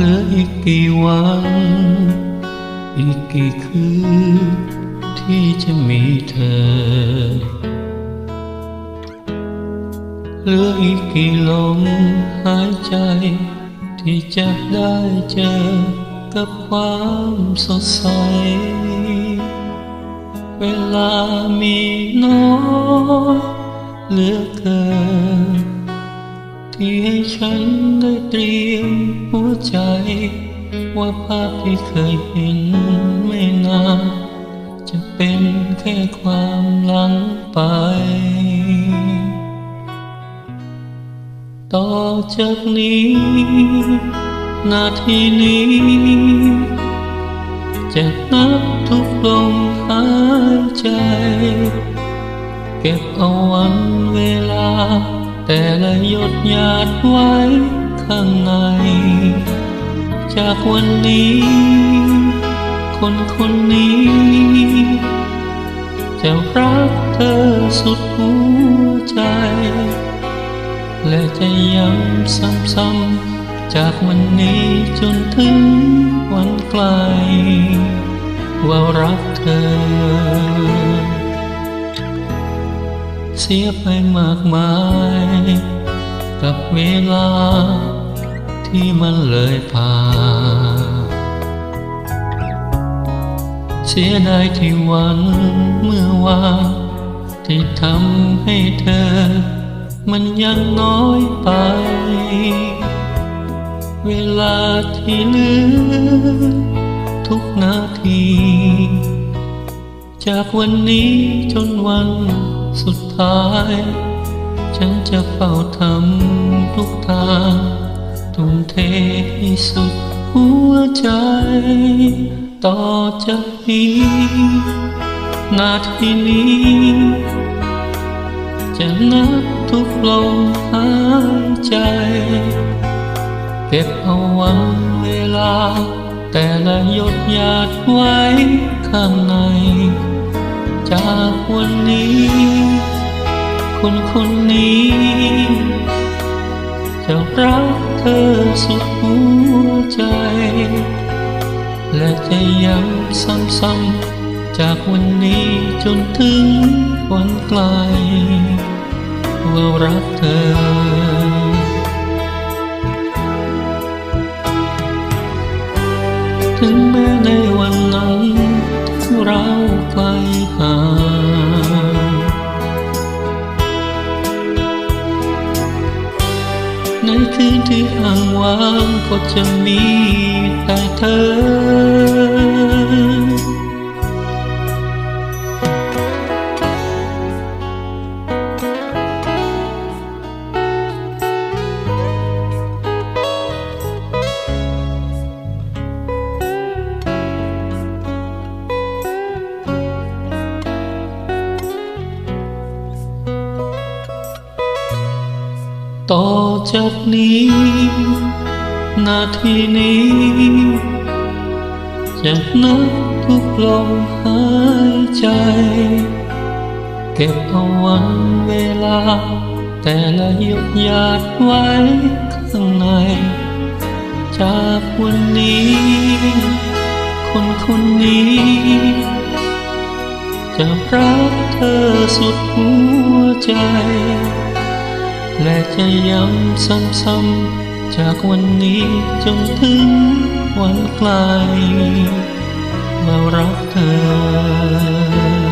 เหลืออีกกี่วัน อีกกี่คืนที่จะมีเธอ เหลืออีกกี่ลมหายใจ ที่จะได้เจอกับความสดใส เวลามีน้อยเหลือเกิน ที่ให้ฉันได้เตรียมหัวใจ ว่าภาพที่เคยเห็นไม่นาน จะเป็นแค่ความหลังไปต่อจากนี้ นาทีนี้ จะนับทุกลมหายใจ เก็บเอาวันเวลา แต่ละหยดหยาดไว้ข้างใน จากวันนี้ คนคนนี้ จะรักเธอสุดหัวใจ และจะย้ำซ้ำๆจากวันนี้จนถึงวันไกลว่ารักเธอ เสียไปมากมาย กับเวลาที่มันเลยผ่านเสียดายที่วันเมื่อวานที่ทำให้เธอ มันยังน้อยไป เวลาที่เหลือทุกนาที จากวันนี้จนวัน สุดท้าย ฉันจะเฝ้าทำทุกทางทุ่มเทให้สุดหัวใจ ต่อจากนี้นาทีนี้จะนับทุกลมหายใจ เก็บเอาวันเวลา แต่ละหยดหยาดไว้ข้างใน จากวันนี้ คนคนนี้ จะรักเธอสุดหัวใจ และจะย้ำซ้ำๆจากวันนี้จนถึงวันไกลว่ารักเธอถึงแม้ในวันนั้น เราไกลห่างในคืนที่ห่างว่างก็จะมีแต่เธอ จากนี้ นาทีนี้จะนับทุกลมหายใจ เก็บเอาวันเวลา แต่ละหยดหยาดไว้ข้างใน จากวันนี้ คนคนนี้ จะรักเธอสุดหัวใจ และจะย้ำซ้ำๆ จากวันนี้จนถึงวันไกลว่ารักเธอ